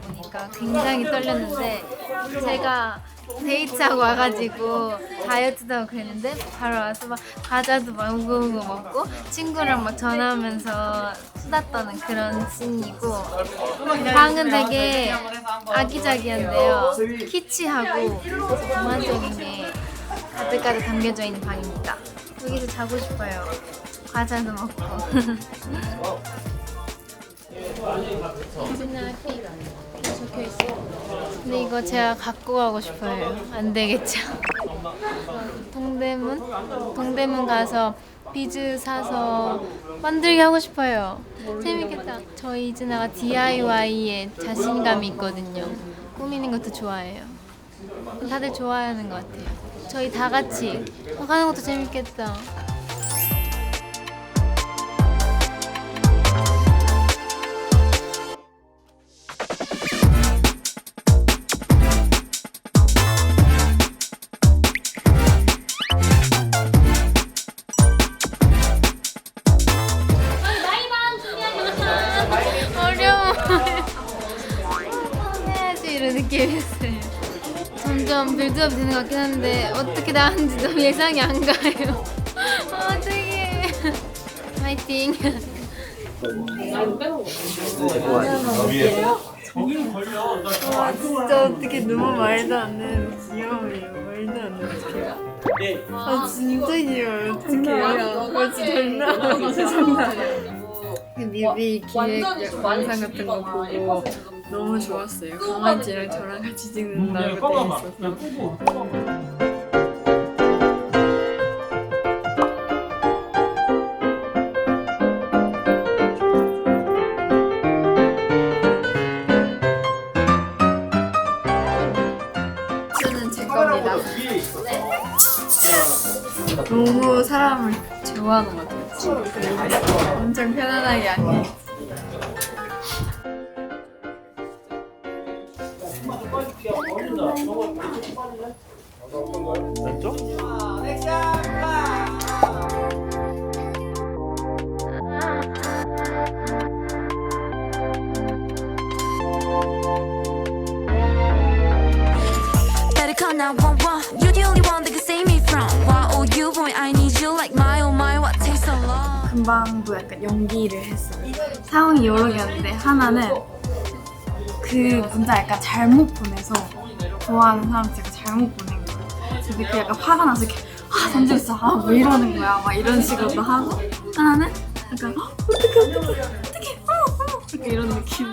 보니까 굉장히 떨렸는데 제가 데이트하고 와가지고 다이어트도 하고 그랬는데 바로 와서 막 과자도 막 우고우고 먹고 친구랑 막 전화하면서 수다 떠는 그런 씬이고 방은 되게 아기자기한데요. 키치하고 몽환적인 게 가득가득 담겨져 있는 방입니다. 여기서 자고 싶어요. 과자도 먹고 근데 이거 제가 갖고 가고 싶어요. 안 되겠죠? 동대문? 동대문 가서 비즈 사서 만들기 하고 싶어요. 재밌겠다. 저희 이즈나가 DIY에 자신감이 있거든요. 꾸미는 것도 좋아해요. 다들 좋아하는 것 같아요. 저희 다 같이 하는 것도 재밌겠다. 어려워. 해야지 이런 느낌이었어요. 점점 빌드업 되는 것 같긴 한데 어떻게 나왔는지 너무 예상이 안 가요. 어떡해. 파이팅. 와 진짜 어떻게 너무 말도 안 되는 귀여워요. 말도 안 되는 귀여워. 아 진짜 귀여워요. 어떡해요. 아 진짜 장난 아니야. 장난. 그 뮤비 기획 영상 같은 거 보고 너무 좋았어요. 강아지랑 저랑 같이 찍는다고 돼 있어서. 저는 제 겁니다. 너무 사람을 좋아하는 것 같아요. 엄청 편안하게 안녕. 금방도 약간 연기를 했어요. 상황이 여러 개였는데 하나는 그 문자 약간 잘못 보내서 좋아하는 사람 제가 잘못 보낸 거예요. 근데 그 약간 화가 나서 이렇게 아 던졌어 아왜 이러는 거야 막 이런 식으로도 하고 하나는 약간 어, 어떡해 어떡해 어떡해 어머 어머 약간 이런 느낌.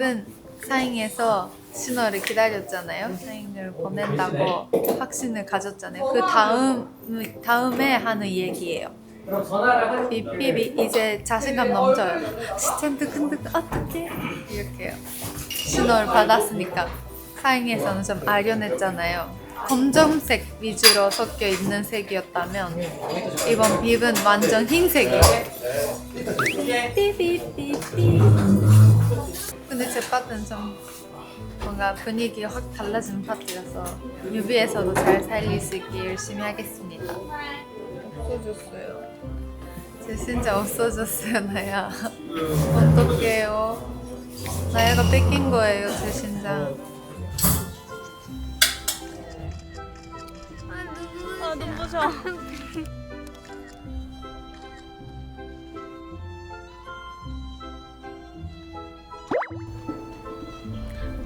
빕은 사잉에서 신호를 기다렸잖아요. 사잉을 보낸다고 확신을 가졌잖아요. 그 다음 다음에 하는 얘기예요. 빕빕이 이제 자신감 넘쳐요. 스탠드 근데 어떻게 이렇게요. 신호를 받았으니까 사잉에서는 좀 아련했잖아요. 검정색 위주로 섞여 있는 색이었다면 이번 빕은 완전 흰색이에요. 삐삐삐삐. 근데 제 파트는 좀 뭔가 분위기가 확 달라지는 파트라서 뮤비에서도 잘 살릴 수 있게 열심히 하겠습니다. 없어졌어요. 제 진짜 없어졌어요, 나야. 어떡해요. 나야가 뺏긴 거예요, 제 심장. 아, 눈부셔.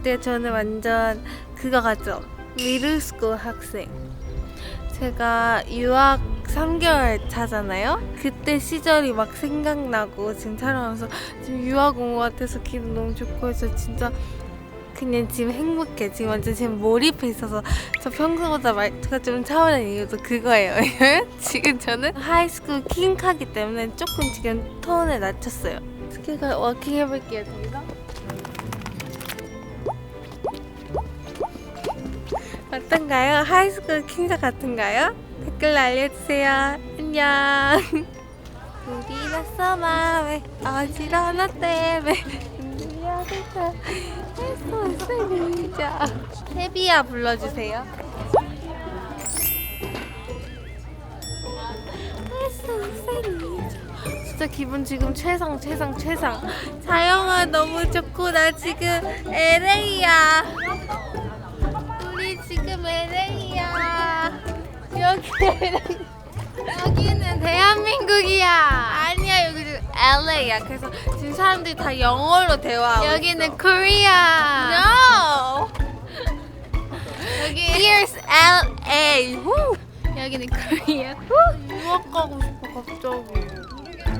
그때 저는 완전 그거 같죠. 미들스쿨 학생. 제가 유학 3개월 차잖아요. 그때 시절이 막 생각나고 지금 촬영하면서 지금 유학 온 것 같아서 기분 너무 좋고 해서 진짜 그냥 지금 행복해. 지금 완전 지금 몰입해 있어서 저 평소보다 말투가 좀 차오르는 이유도 그거예요. 지금 저는 하이스쿨 킹카기 때문에 조금 지금 톤을 낮췄어요. 어떻게 가, 워킹 해볼게요, 저기서. 어떤가요? 하이스쿨 킹자 같은가요? 댓글 알려주세요. 안녕. 우리 났어 마음에 어지러운 때문에 했어 세비야 불러주세요. 진짜 기분 지금 최상 최상 최상 자영아 너무 좋고 나 지금 LA야 LA야 여기 LA 여기는 대한민국이야. 아니야 여기 지금 LA야 그래서 지금 사람들이 다 영어로 대화하고 여기는 있어. 코리아. No 여기 Here's LA 후. 여기는 코리아. 유학 가고 싶어 갑자기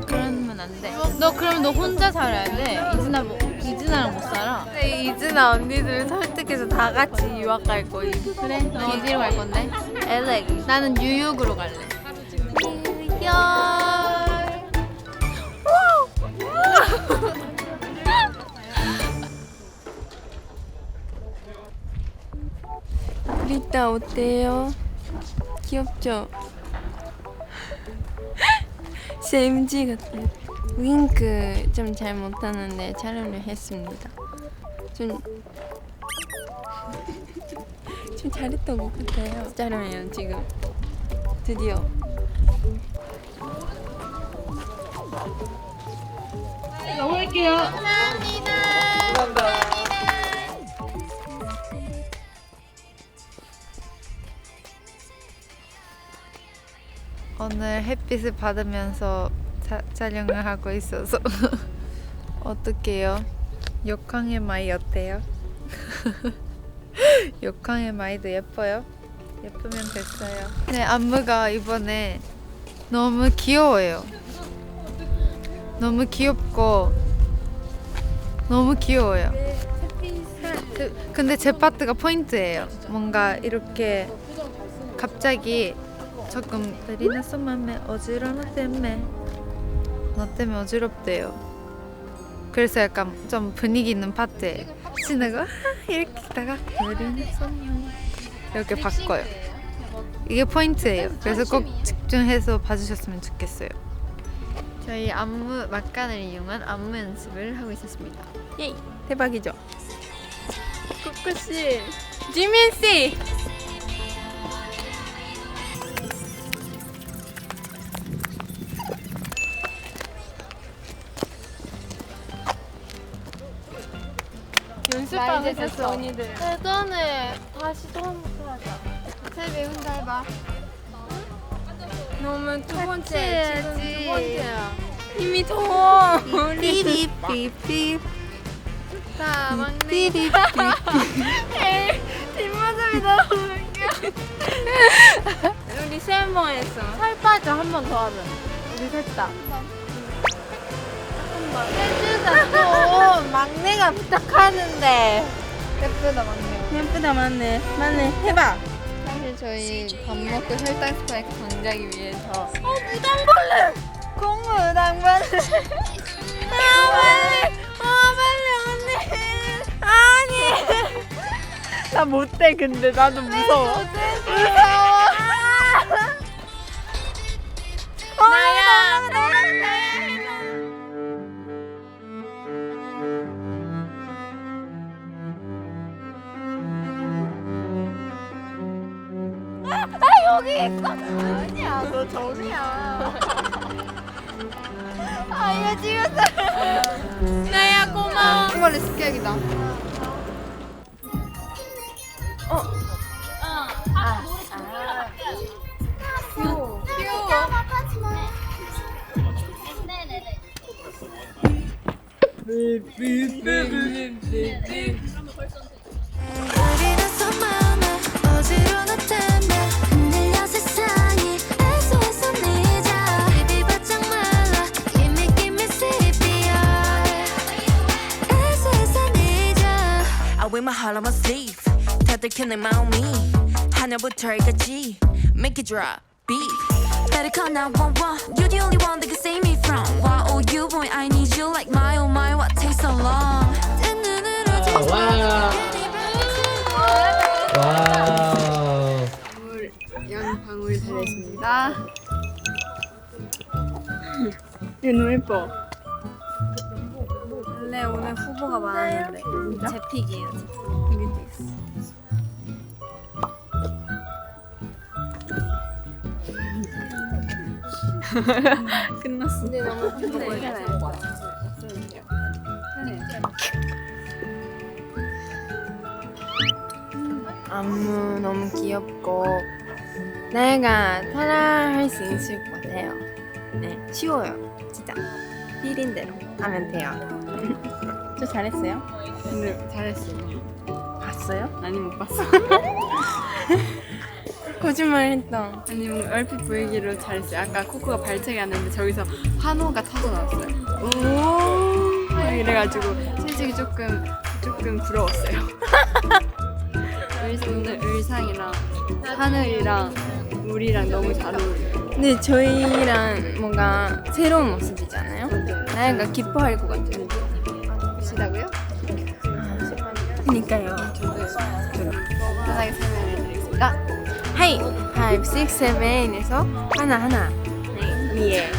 그러면 안 돼. 너 그러면 너 혼자 살아야 돼. 이진아 뭐 이진아랑 못 살아. 근데 이즈나 언니들을 설득해서 다 같이 유학 갈 거임 그래. 너 어디로 갈 건데? LA 나는 뉴욕으로 갈래. 뉴욕 리따 어때요? 귀엽죠? 제 MG 같아요. 윙크 좀 잘 못하는데 촬영을 했습니다. 좀, 좀 잘했던 것 같아요. 촬영해요 지금. 드디어. 오늘 햇빛을 받으면서 자, 촬영을 하고 있어서 어떡해요? 욕항의 마이 어때요? 욕항의 마이도 예뻐요? 예쁘면 됐어요. 네, 안무가 이번에 너무 귀여워요. 너무 귀엽고 너무 귀여워요. 그- 근데 제 파트가 포인트예요. 뭔가 이렇게 갑자기 조금 느리나 맘에 어지러워 때문에 너 때문에 어지럽대요. 그래서 약간 좀 분위기 있는 파트에 신나고 아, 이렇게 있다가 이렇게 바꿔요. 이게 포인트예요. 그래서 꼭 집중해서 봐주셨으면 좋겠어요. 저희 안무 막간을 이용한 안무 연습을 하고 있었습니다. 예이! 대박이죠? 꾸꾸씨! 지민 씨! 연습하고 있었어 언니들. 예전에 다시 처음부터 하자 세배 혼자 해봐. 너무 두 번째. 지금 두 번째야. 힘이 더워. 삐삐삐삐 자, 막내. 삐삐삐 뒷모습이 너무 웃겨. 우리 세 번 했어. 살 빠져 한 번 더 하면 우리 셋다 해주자 또 막내가 부탁하는데 예쁘다, 막내. 예쁘다 맞네. 맞네. 해봐. 사실 저희 밥 먹고 혈당 스파이크 방지하기 위해서 어 무당벌레 공무당벌레 아 빨리 아 빨리 언니 아니 나 못돼 근데 나도 무서워. 무서워 아니야, 너 정이야. 아, 이거 찍었어. 나야 고마워 이걸로 습격이다. 우리는 my heart on my sleeve 다들 켜내 마음이 하늘부터 해까지 Make it drop beat Better call 911. You're the only one that can save me from. Why oh you boy, I need you like my oh my, what takes so long? 뜬 눈으로 와. 와우. 양 방울 잘했습니다. 얘 너무 예뻐. 오늘 후보가 많았는데 제 픽이에요. 여기도 있어. 끝났어. 근데 너무 힘들어요. 안무 너무 귀엽고 내가 따라할 수 있을 것 같아요. 네, 쉬워요. 필인 대로 하면 돼요. 저 잘했어요? 근데 잘했어요. 봤어요? 아니 못 봤어. 거짓말 했다. 아니 뭔가 얼핏 보이기로 잘했어요. 아까 코코가 발차기 하는데 저기서 환호가 터져 나왔어요. 오. 이래가지고 솔직히 조금 조금 부러웠어요. 의- 오늘 의상이랑 하늘이랑 우리랑 너무 잘 어울려요. 근데 저희랑 뭔가 새로운 모습이잖아요. 나야가 기뻐할 것 같아요. 시다고요? 그니까요. 편하게 설명해 드리겠습니다. 하이, 5, 6, 7에서 하나 하나 네, 위에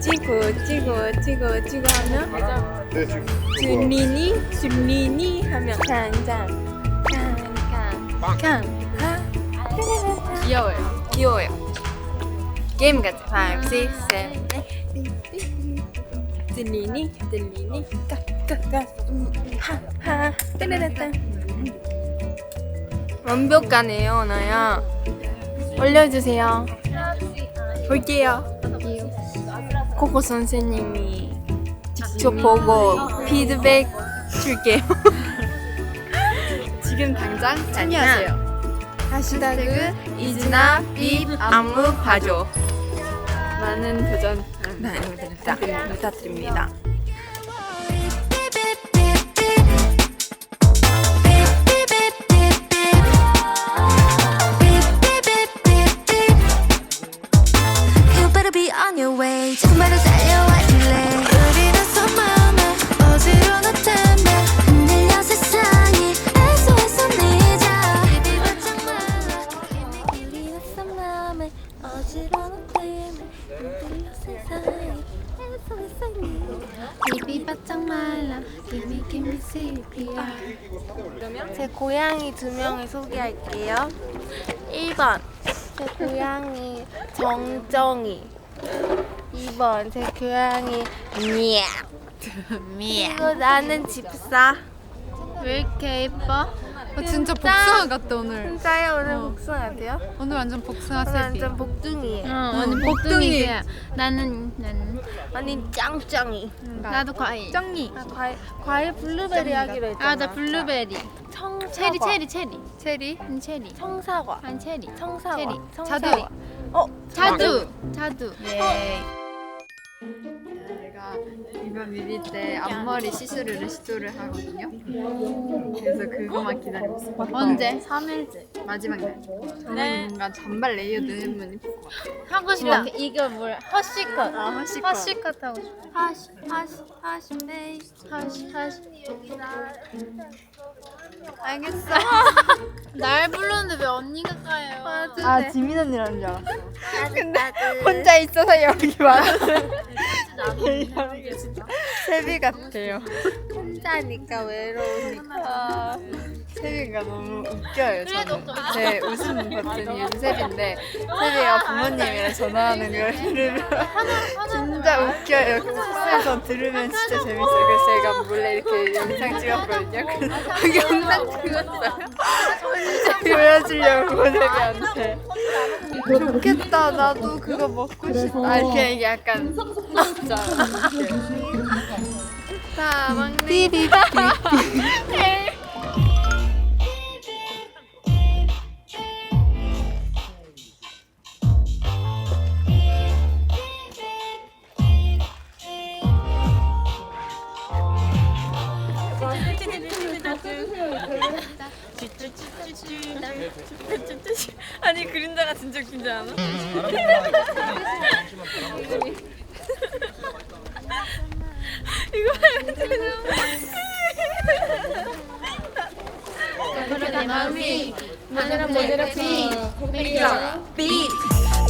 찍고 찍고 찍고 찍고 하면 줄리니 줄리니 하면 칸칸 칸칸 칸 귀여워요. 귀여워요. 게임 같아. 5, 6, 7, 8 들리니? 들리니? 까까까. 하하. 따라라따 완벽하네요 나야. 올려주세요. 볼게요. 코코 선생님이 직접 보고 피드백 줄게요. 지금 당장 참여하세요. 해시태그 이즈나 빕 안무 봐줘. 많은 도전 네, 부탁- 부탁드립니다 고양이 두 명을 소개할게요. 1번 제 고양이 정정이. 2번 제 고양이 미야 그리고 나는 집사. 왜 이렇게 예뻐? 어, 진짜 복숭아 같다 오늘. 진짜요 오늘 복숭아 돼요? 오늘 완전 복숭아 오늘 세비. 완전 복둥이에요 응, 언니 복둥이야. 나는 나는 아니 짱짱이 나도 과일. 쩡니. 아, 과일, 과일 블루베리 하기로 했잖아 아, 나 블루베리. 청사과 체리, 체리, 체리. 체리. 응, 체리. 청사과 한 체리. 청사과 체리. 청사과. 자두. 어 자두. 자두. 예. 제가 이번 뮤비 때 앞머리 시스루를 시도를 하거든요. 그래서 그거만 기다리고 있어요. 언제? 3일째 마지막 날. 저는 뭔가 잔발 레이어드만 입을 것 같아요. 하고 싶어. 이거 뭘? 허쉬컷. 아, 허쉬컷. 허쉬컷 하고 싶어. 하시 하시 하시 메이 허쉬, 허쉬. 알겠어. 날 불렀는데 왜 언니가 가요? 아 지민 언니라는 줄 알았어. 근데 혼자 있어서 여기 많았어요. 세비 같아요. 혼자니까 외로우니까 세비가 너무 웃겨요. 저는. 제 웃음 버튼이 윤세비인데 세비가 부모님이랑 전화하는 걸 들으면 진짜 웃겨요. 숙소에서 들으면 진짜 재밌어요. 그래서 제가 몰래 이렇게 영상 찍었거든요. 그 영상 찍었어요. 보여주려고 세비한테. 좋겠다. 나도 그거 먹고 싶다. 이렇게 이게 약간 진짜. 자, 막내. 그림자가 진짜 웃기지 않아?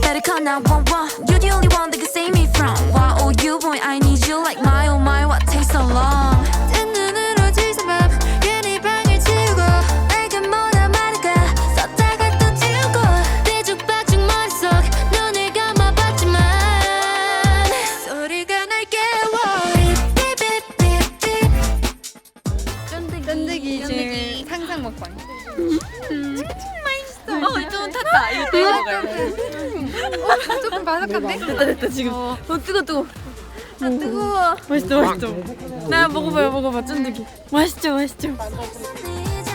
Better call 911 You're the only one that can save me from Why oh you boy I need you like my oh my what takes so long 어, 좀 탔다. 이거 떼어 먹어야 돼. 조금 바삭한데? 됐다, 됐다, 지금. 어, 뜨거, 뜨거. 아, 뜨거워. 맛있죠, 맛있죠. 나 먹어봐요, 먹어봐, 쫀득이. 맛있죠, 맛있죠. 잊어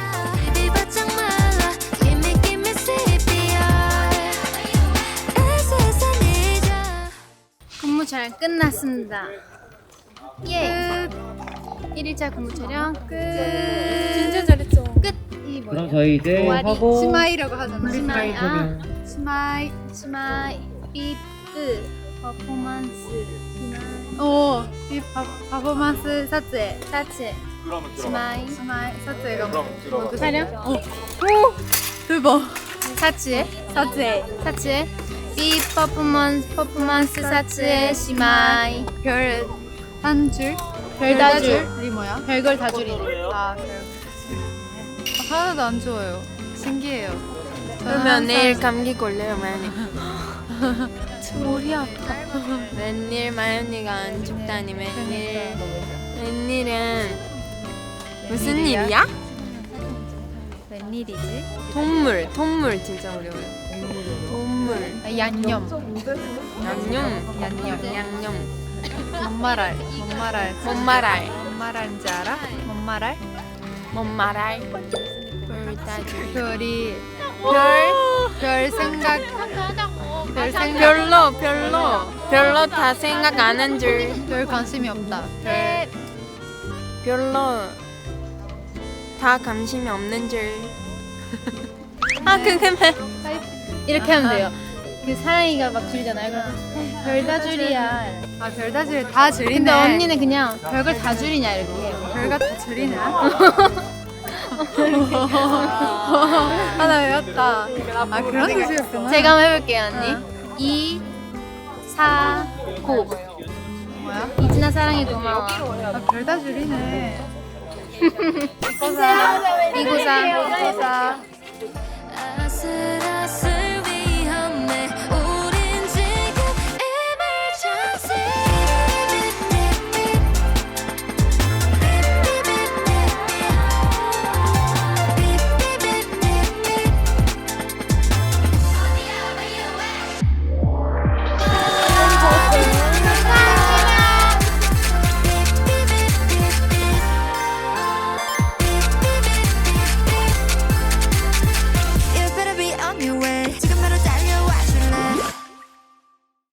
근무 잘 끝났습니다. 예. 1일차 근무 촬영 끝. 진짜 잘 저희 이제 하고 치마이라고 하잖아. 치마이 아, 치마이. 치마이. 비트. 퍼포먼스. 오, 이 퍼포먼스 사체. 사체. 치마이. 치마이 사체가 뭐? 촬영? 오, 오, 대박. 사체. 사체. 사체. 비 퍼포먼스 퍼포먼스 사츠의 시마이 별한 줄? 별다줄? 이 뭐야? 별걸 다줄이네 아 별. 아, 하나도 안 좋아요. 신기해요. 그러면 내일 감기 걸려요, 마연이. 머리 아파. 웬일 마연이가 안 춥다니, 웬일. 웬일은 무슨? 일이야? 웬일이지? 동물, 동물 진짜 어려워요. 동물. 아, 양념. 양념, 양념. 양념. 뭔 말할? 뭔 말할? 뭔 말할? 뭔 말하는지 알아? 뭔 말할? 뭔 말할? 별다줄. 별이 별, 별 생각 별 생각 별로, 별로, 별로 다 생각 안 한 줄. 별 관심이 없다. 별 별로 다 관심이 없는 줄. 아, 그게 이렇게 하면 돼요. 그 사랑이가 막 줄이잖아요. 그럼 별다 줄이야. 아, 별다줄 다 줄이네. 근데 언니는 그냥 별걸 다 줄이냐 이렇게. 별가 다 줄이네. 하나 외웠다. 아, 그런 뜻이었구나. 제가 한번 해볼게요, 언니. 이, 사, 고. 뭐야? 이진아 사랑해 고마워. 아, 별다 줄이네. 이고사, 이고사. 이고사.